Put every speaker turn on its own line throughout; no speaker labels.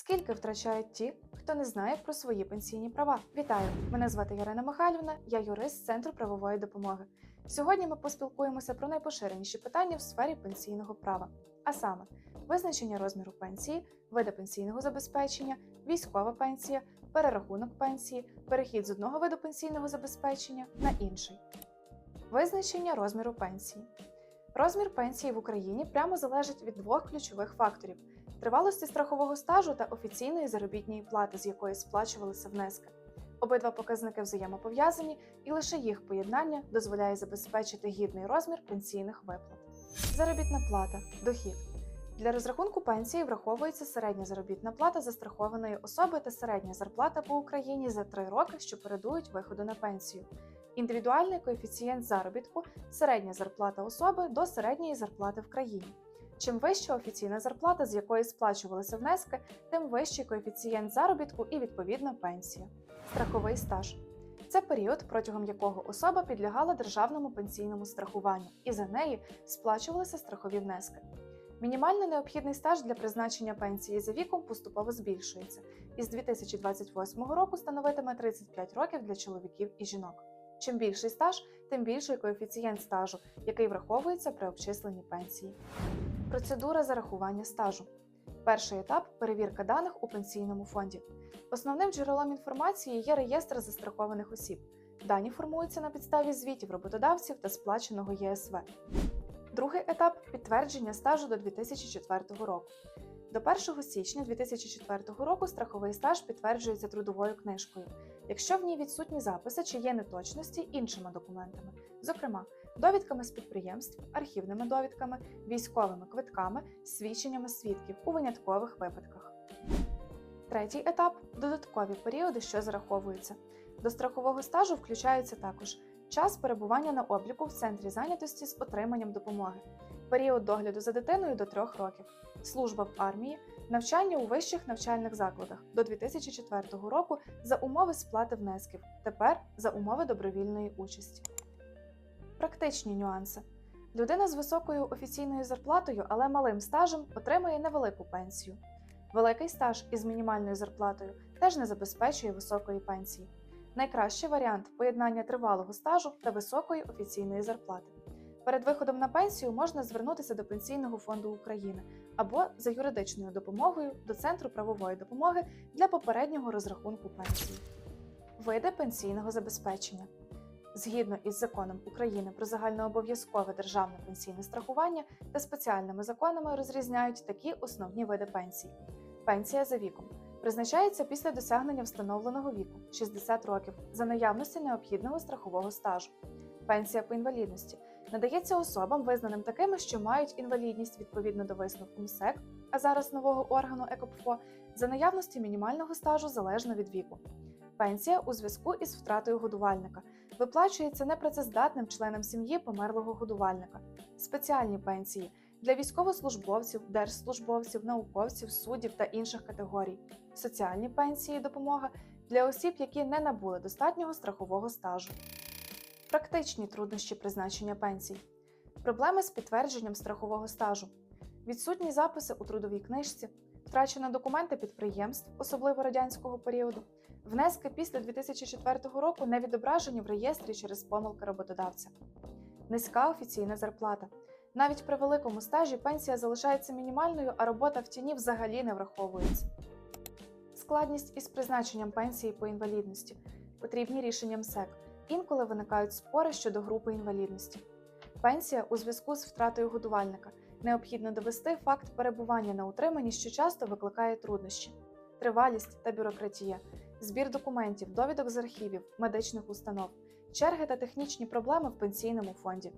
Скільки втрачають ті, хто не знає про свої пенсійні права? Вітаю! Мене звати Ярина Михайлівна, я юрист Центру правової допомоги. Сьогодні ми поспілкуємося про найпоширеніші питання в сфері пенсійного права, а саме визначення розміру пенсії, види пенсійного забезпечення, військова пенсія, перерахунок пенсії, перехід з одного виду пенсійного забезпечення на інший. Визначення розміру пенсії. Розмір пенсії в Україні прямо залежить від двох ключових факторів: тривалості страхового стажу та офіційної заробітної плати, з якої сплачувалися внески. Обидва показники взаємопов'язані, і лише їх поєднання дозволяє забезпечити гідний розмір пенсійних виплат. Заробітна плата дохід. Для розрахунку пенсії враховується середня заробітна плата застрахованої особи та середня зарплата по Україні за три роки, що передують виходу на пенсію. Індивідуальний коефіцієнт заробітку середня зарплата особи до середньої зарплати в країні. Чим вища офіційна зарплата, з якої сплачувалися внески, тим вищий коефіцієнт заробітку і відповідно пенсія. Страховий стаж це період, протягом якого особа підлягала державному пенсійному страхуванню, і за неї сплачувалися страхові внески. Мінімально необхідний стаж для призначення пенсії за віком поступово збільшується і з 2028 року становитиме 35 років для чоловіків і жінок. Чим більший стаж, тим більший коефіцієнт стажу, який враховується при обчисленні пенсії. Процедура зарахування стажу. Перший етап перевірка даних у пенсійному фонді. Основним джерелом інформації є реєстр застрахованих осіб. Дані формуються на підставі звітів роботодавців та сплаченого ЄСВ. Другий етап підтвердження стажу до 2004 року. До 1 січня 2004 року страховий стаж підтверджується трудовою книжкою, якщо в ній відсутні записи чи є неточності іншими документами, зокрема довідками з підприємств, архівними довідками, військовими квитками, свідченнями свідків у виняткових випадках. Третій етап додаткові періоди, що зараховуються. До страхового стажу включаються також час перебування на обліку в центрі зайнятості з отриманням допомоги, період догляду за дитиною до 3 років, служба в армії, навчання у вищих навчальних закладах до 2004 року за умови сплати внесків, тепер за умови добровільної участі. Практичні нюанси. Людина з високою офіційною зарплатою, але малим стажем отримує невелику пенсію. Великий стаж із мінімальною зарплатою теж не забезпечує високої пенсії. Найкращий варіант поєднання тривалого стажу та високої офіційної зарплати. Перед виходом на пенсію можна звернутися до Пенсійного фонду України або за юридичною допомогою до Центру правової допомоги для попереднього розрахунку пенсії. Види пенсійного забезпечення. Згідно із законом України про загальнообов'язкове державне пенсійне страхування та спеціальними законами розрізняють такі основні види пенсій: пенсія за віком призначається після досягнення встановленого віку 60 років за наявності необхідного страхового стажу. Пенсія по інвалідності надається особам, визнаним такими, що мають інвалідність відповідно до висновку МСЕК, а зараз нового органу ЕКОПФО, за наявності мінімального стажу залежно від віку. Пенсія у зв'язку із втратою годувальника виплачується непрацездатним членам сім'ї померлого годувальника, спеціальні пенсії для військовослужбовців, держслужбовців, науковців, суддів та інших категорій, соціальні пенсії і допомога для осіб, які не набули достатнього страхового стажу. Практичні труднощі призначення пенсій, проблеми з підтвердженням страхового стажу, відсутні записи у трудовій книжці, втрачено документи підприємств, особливо радянського періоду, внески після 2004 року не відображені в реєстрі через помилки роботодавця, низька офіційна зарплата. Навіть при великому стажі пенсія залишається мінімальною, а робота в тіні взагалі не враховується. Складність із призначенням пенсії по інвалідності потрібні рішення МСЕК. Інколи виникають спори щодо групи інвалідності. Пенсія у зв'язку з втратою годувальника. Необхідно довести факт перебування на утриманні, що часто викликає труднощі, тривалість та бюрократія, збір документів, довідок з архівів, медичних установ, черги та технічні проблеми в пенсійному фонді.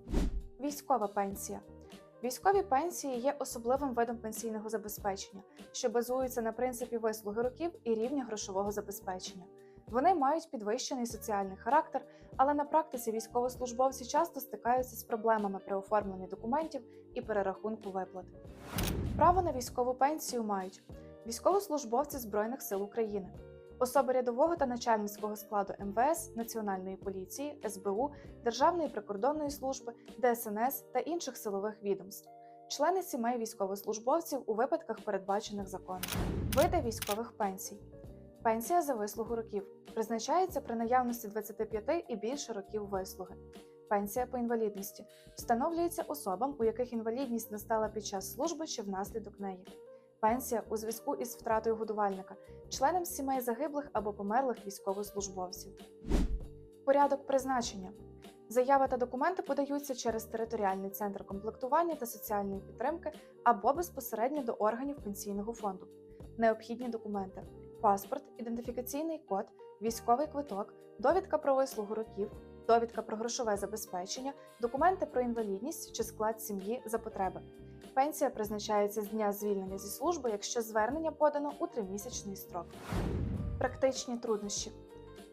Військова пенсія. Військові пенсії є особливим видом пенсійного забезпечення, що базується на принципі вислуги років і рівня грошового забезпечення. Вони мають підвищений соціальний характер, але на практиці військовослужбовці часто стикаються з проблемами при оформленні документів і перерахунку виплат. Право на військову пенсію мають військовослужбовці Збройних сил України, особи рядового та начальницького складу МВС, Національної поліції, СБУ, Державної прикордонної служби, ДСНС та інших силових відомств, члени сімей військовослужбовців у випадках, передбачених законом. Види військових пенсій. Пенсія за вислугу років призначається при наявності 25 і більше років вислуги. Пенсія по інвалідності встановлюється особам, у яких інвалідність настала під час служби чи внаслідок неї. Пенсія у зв'язку із втратою годувальника, членам сімей загиблих або померлих військовослужбовців. Порядок призначення. Заяви та документи подаються через територіальний центр комплектування та соціальної підтримки або безпосередньо до органів пенсійного фонду. Необхідні документи: паспорт, ідентифікаційний код, військовий квиток, довідка про вислугу років, довідка про грошове забезпечення, документи про інвалідність чи склад сім'ї за потреби. Пенсія призначається з дня звільнення зі служби, якщо звернення подано у тримісячний строк. Практичні труднощі.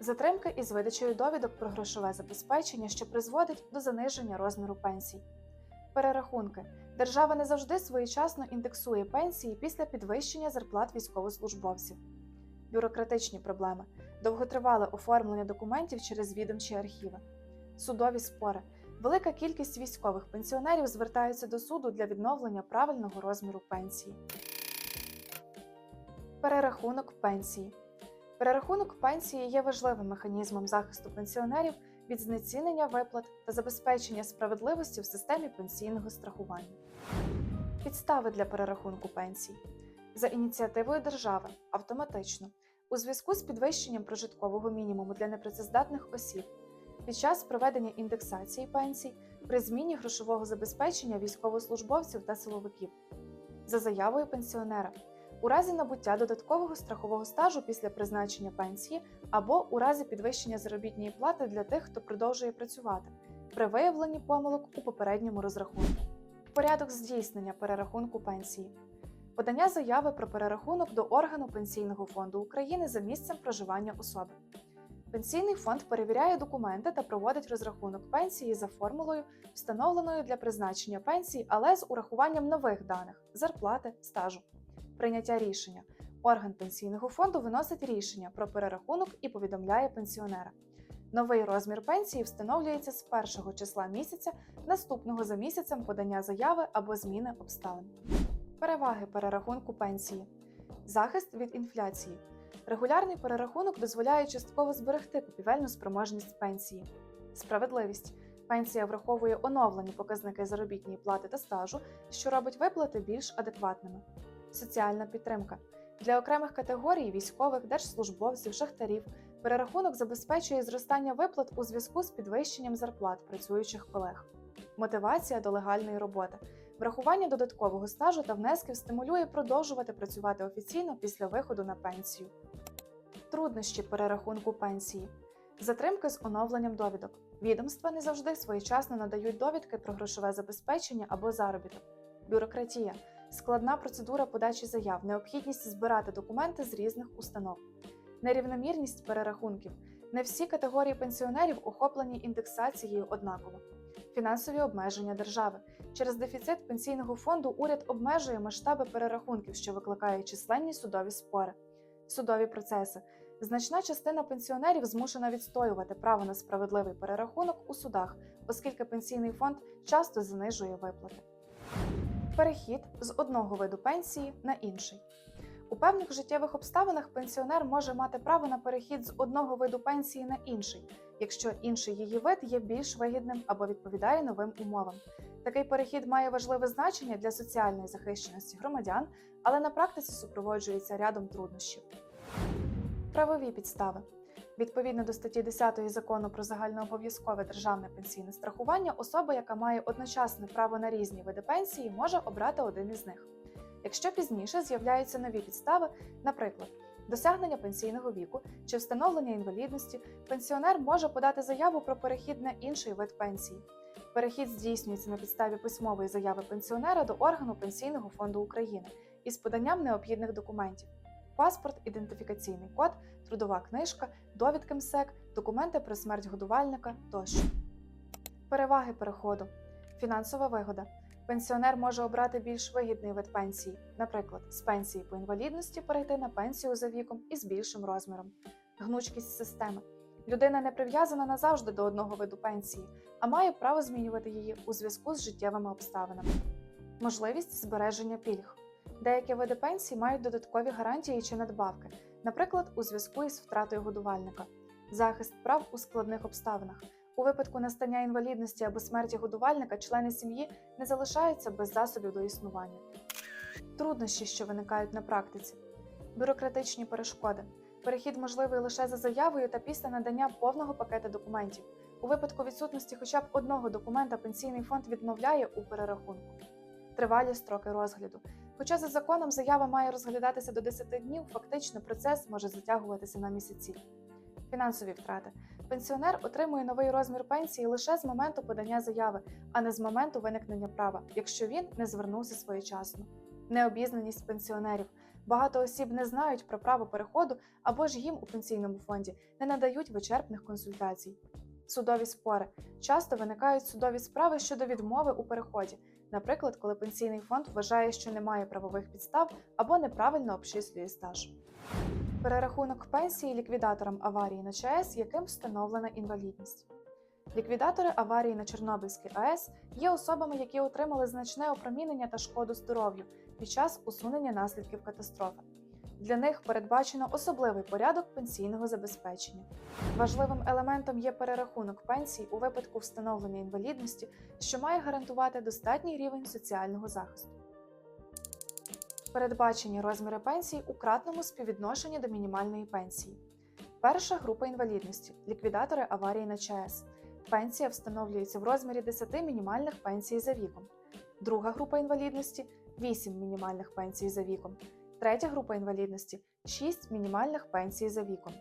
Затримка із видачею довідок про грошове забезпечення, що призводить до заниження розміру пенсій. Перерахунки. Держава не завжди своєчасно індексує пенсії після підвищення зарплат військовослужбовців. Бюрократичні проблеми. Довготривале оформлення документів через відомчі архіви. Судові спори. Велика кількість військових пенсіонерів звертаються до суду для відновлення правильного розміру пенсії. Перерахунок пенсії. Перерахунок пенсії є важливим механізмом захисту пенсіонерів від знецінення виплат та забезпечення справедливості в системі пенсійного страхування. Підстави для перерахунку пенсій за ініціативою держави автоматично у зв'язку з підвищенням прожиткового мінімуму для непрацездатних осіб під час проведення індексації пенсій при зміні грошового забезпечення військовослужбовців та силовиків за заявою пенсіонера у разі набуття додаткового страхового стажу після призначення пенсії або у разі підвищення заробітної плати для тих, хто продовжує працювати при виявленні помилок у попередньому розрахунку. Порядок здійснення перерахунку пенсії. Подання заяви про перерахунок до органу Пенсійного фонду України за місцем проживання особи. Пенсійний фонд перевіряє документи та проводить розрахунок пенсії за формулою, встановленою для призначення пенсії, але з урахуванням нових даних зарплати, стажу. Прийняття рішення. Орган пенсійного фонду виносить рішення про перерахунок і повідомляє пенсіонера. Новий розмір пенсії встановлюється з першого числа місяця, наступного за місяцем подання заяви або зміни обставин. Переваги перерахунку пенсії. Захист від інфляції. Регулярний перерахунок дозволяє частково зберегти купівельну спроможність пенсії. Справедливість. Пенсія враховує оновлені показники заробітної плати та стажу, що робить виплати більш адекватними. Соціальна підтримка. Для окремих категорій військових, держслужбовців, шахтарів перерахунок забезпечує зростання виплат у зв'язку з підвищенням зарплат працюючих колег. Мотивація до легальної роботи. Врахування додаткового стажу та внесків стимулює продовжувати працювати офіційно після виходу на пенсію. Труднощі перерахунку пенсії. Затримки з оновленням довідок. Відомства не завжди своєчасно надають довідки про грошове забезпечення або заробіток. Бюрократія складна процедура подачі заяв, необхідність збирати документи з різних установ, нерівномірність перерахунків. Не всі категорії пенсіонерів охоплені індексацією однаково, фінансові обмеження держави. Через дефіцит пенсійного фонду уряд обмежує масштаби перерахунків, що викликає численні судові спори, судові процеси. Значна частина пенсіонерів змушена відстоювати право на справедливий перерахунок у судах, оскільки пенсійний фонд часто занижує виплати. Перехід з одного виду пенсії на інший. У певних життєвих обставинах пенсіонер може мати право на перехід з одного виду пенсії на інший, якщо інший її вид є більш вигідним або відповідає новим умовам. Такий перехід має важливе значення для соціальної захищеності громадян, але на практиці супроводжується рядом труднощів. Правові підстави. Відповідно до статті 10 закону про загальнообов'язкове державне пенсійне страхування, особа, яка має одночасне право на різні види пенсії, може обрати один із них. Якщо пізніше з'являються нові підстави, наприклад, досягнення пенсійного віку чи встановлення інвалідності, пенсіонер може подати заяву про перехід на інший вид пенсії. Перехід здійснюється на підставі письмової заяви пенсіонера до органу Пенсійного фонду України із поданням необхідних документів паспорт, ідентифікаційний код, трудова книжка, довідки МСЕК, документи про смерть годувальника тощо. Переваги переходу. Фінансова вигода. Пенсіонер може обрати більш вигідний вид пенсії, наприклад, з пенсії по інвалідності перейти на пенсію за віком із більшим розміром. Гнучкість системи. Людина не прив'язана назавжди до одного виду пенсії, а має право змінювати її у зв'язку з життєвими обставинами. Можливість збереження пільг. Деякі види пенсій мають додаткові гарантії чи надбавки, наприклад, у зв'язку із втратою годувальника, захист прав у складних обставинах. У випадку настання інвалідності або смерті годувальника члени сім'ї не залишаються без засобів до існування. Труднощі, що виникають на практиці, бюрократичні перешкоди. Перехід можливий лише за заявою та після надання повного пакета документів. У випадку відсутності хоча б одного документа пенсійний фонд відмовляє у перерахунку. Тривалі строки розгляду. Хоча за законом заява має розглядатися до 10 днів, фактично процес може затягуватися на місяці. Фінансові втрати. Пенсіонер отримує новий розмір пенсії лише з моменту подання заяви, а не з моменту виникнення права, якщо він не звернувся своєчасно. Необізнаність пенсіонерів. Багато осіб не знають про право переходу або ж їм у пенсійному фонді не надають вичерпних консультацій. Судові спори часто виникають судові справи щодо відмови у переході, наприклад, коли пенсійний фонд вважає, що немає правових підстав або неправильно обчислює стаж. Перерахунок пенсії ліквідаторам аварії на ЧАЕС, яким встановлена інвалідність. Ліквідатори аварії на Чорнобильській АЕС є особами, які отримали значне опромінення та шкоду здоров'ю під час усунення наслідків катастрофи. Для них передбачено особливий порядок пенсійного забезпечення. Важливим елементом є перерахунок пенсій у випадку встановлення інвалідності, що має гарантувати достатній рівень соціального захисту. Передбачені розміри пенсій у кратному співвідношенні до мінімальної пенсії. Перша група інвалідності ліквідатори аварії на ЧАЕС. Пенсія встановлюється в розмірі 10 мінімальних пенсій за віком. Друга група інвалідності 8 мінімальних пенсій за віком. Третя група інвалідності 6 мінімальних пенсій за віком.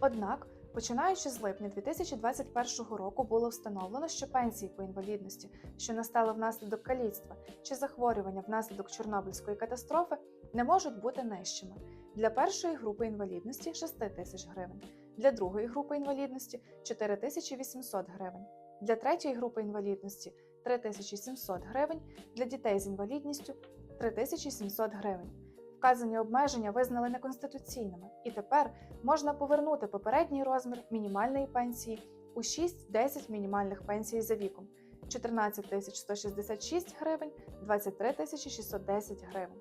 Однак, починаючи з липня 2021 року, було встановлено, що пенсії по інвалідності, що настали внаслідок каліцтва чи захворювання внаслідок Чорнобильської катастрофи, не можуть бути нижчими. Для першої групи інвалідності 6 тисяч гривень, для другої групи інвалідності 4800 гривень, для третьої групи інвалідності 3700 гривень, для дітей з інвалідністю 3700 гривень. Вказані обмеження визнали неконституційними, і тепер можна повернути попередній розмір мінімальної пенсії у 6-10 мінімальних пенсій за віком 14 166 гривень, 23 610 гривень.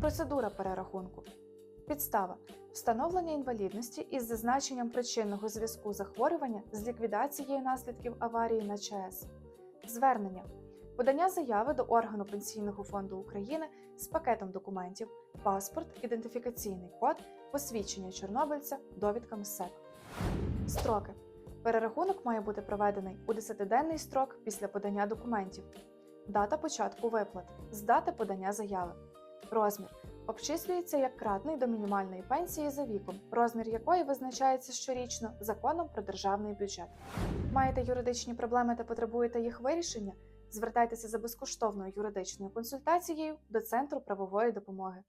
Процедура перерахунку. Підстава встановлення інвалідності із зазначенням причинного зв'язку захворювання з ліквідацією наслідків аварії на ЧАЕС. Звернення подання заяви до органу Пенсійного фонду України з пакетом документів, паспорт, ідентифікаційний код, посвідчення чорнобильця, довідка МСЕК. Строки. Перерахунок має бути проведений у 10-денний строк після подання документів. Дата початку виплат з дати подання заяви. Розмір обчислюється як кратний до мінімальної пенсії за віком, розмір якої визначається щорічно законом про державний бюджет. Маєте юридичні проблеми та потребуєте їх вирішення? Звертайтеся за безкоштовною юридичною консультацією до Центру правової допомоги.